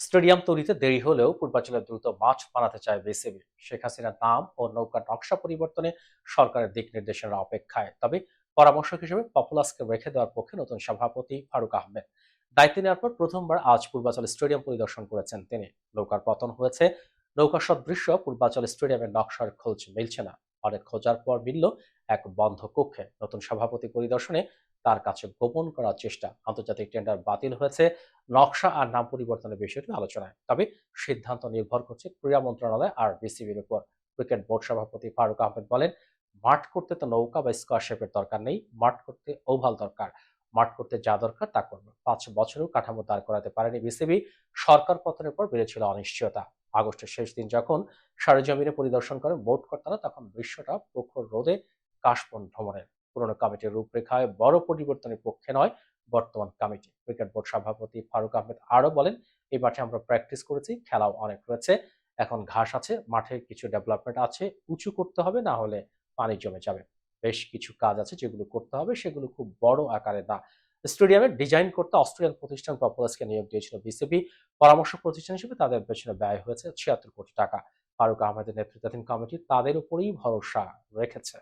Stadium তৈরিতে দেরি হলেও পূর্বাঞ্চলে দ্রুত মাঠ বানাতে চায় বিসিবি। শেখ হাসিনার নাম ও নৌকা নকশা পরিবর্তনে সরকারের দিক নির্দেশনার অপেক্ষায়। তবে পরামর্শক হিসেবে পপুলাসকে রেখে দেওয়ার পক্ষে নতুন সভাপতি ফারুক আহমেদ। দায়িত্ব নেওয়ার পর প্রথমবার আজ পূর্বাচল স্টেডিয়াম পরিদর্শন করেছেন তিনি। নৌকার পতন হয়েছে। নৌকা সদৃশ্য পূর্বাচল স্টেডিয়ামের নকশার খোঁজ মিলছে না। অনেক খোঁজার পর মিলল এক বন্ধ কক্ষে। নতুন সভাপতি পরিদর্শনে তার কাছে গোপন করার চেষ্টা আন্তর্জাতিক টেন্ডার বাতিল হয়েছে। নকশা আর নাম পরিবর্তনের বিষয়টি আলোচনায়। তবে সিদ্ধান্ত নির্ভর করছে ক্রীড়া মন্ত্রণালয় আর বিসিবির উপর। ক্রিকেট বোর্ড সভাপতি ফারুক আহমেদ বলেন, মাঠ করতে তো নৌকা বা স্কোয়ার শেপের দরকার নেই, মাঠ করতে ওভাল দরকার। মাঠ করতে যা দরকার তা করবে। পাঁচ বছরেও কাঠামো দাঁড় করাতে পারেনি বিসিবি। সরকার পতনের পর বেড়েছিল অনিশ্চয়তা। আগস্টের শেষ দিন যখন সরেজমিনে পরিদর্শন করেন বোর্ড কর্তারা, তখন দৃশ্যটা প্রখর রোদে কাশবন ভ্রমণের। পুরনো কমিটির রূপরেখায় বড় পরিবর্তনের পক্ষে নয়, বর্তমান কমিটি। ক্রিকেট বোর্ড সভাপতি ফারুক আহমেদ আরও বলেন, এই মাঠে আমরা প্র্যাকটিস করেছি, খেলাও অনেক হয়েছে। এখন ঘাস আছে, মাঠে কিছু ডেভেলপমেন্ট আছে, উঁচু করতে হবে, না হলে পানি জমে যাবে। বেশ কিছু কাজ আছে যেগুলো করতে হবে, সেগুলো খুব বড় আকারে না। স্টেডিয়ামের ডিজাইন করতে অস্ট্রেলিয়ান প্রতিষ্ঠান পপুলাসকে নিয়োগ দিয়েছিল বিসিবি। পরামর্শ প্রতিষ্ঠান হিসেবে তাদের পেছনে ব্যয় হয়েছে ছিয়াত্তর কোটি টাকা। ফারুক আহমেদের নেতৃত্বাধীন কমিটি তাদের উপরেই ভরসা রেখেছে।